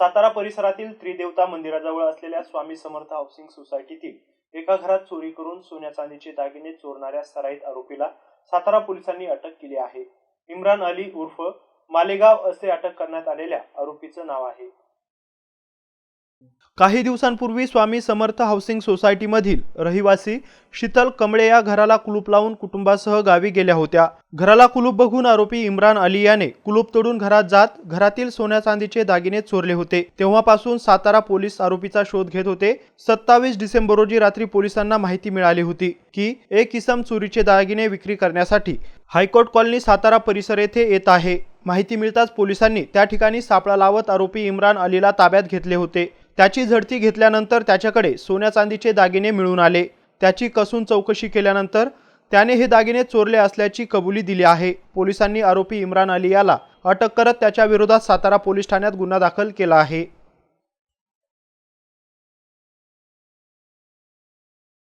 सातारा परिसरातील त्रिदेवता मंदिराजवळ असलेल्या स्वामी समर्थ हाऊसिंग सोसायटीतील एका घरात चोरी करून सोन्या चांदीचे दागिने चोरणाऱ्या सराईत आरोपीला सातारा पोलिसांनी अटक केली आहे. इम्रान अली उर्फ मालेगाव असे अटक करण्यात आलेल्या आरोपीचं नाव आहे. काही दिवसांपूर्वी स्वामी समर्थ हाऊसिंग सोसायटीमधील रहिवासी शीतल कमळे या घराला कुलूप लावून कुटुंबासह गावी गेल्या होत्या. घराला कुलूप बघून आरोपी इम्रान अली याने कुलूप तोडून घरात जात घरातील सोन्या चांदीचे दागिने चोरले होते. तेव्हापासून सातारा पोलीस आरोपीचा शोध घेत होते. सत्तावीस डिसेंबर रोजी रात्री पोलिसांना माहिती मिळाली होती की एक इसम चोरीचे दागिने विक्री करण्यासाठी हायकोर्ट कॉलनी सातारा परिसर येथे येत आहे. माहिती मिळताच पोलिसांनी त्या ठिकाणी सापळा लावत आरोपी इम्रान अलीला ताब्यात घेतले होते. त्याची झडती घेतल्यानंतर त्याच्याकडे सोन्या चांदीचे दागिने मिळून आले. त्याची कसून चौकशी केल्यानंतर त्याने हे दागिने चोरले असल्याची कबुली दिली आहे. पोलिसांनी आरोपी इम्रान अली याला अटक करत त्याच्या विरोधात सातारा पोलीस ठाण्यात गुन्हा दाखल केला आहे.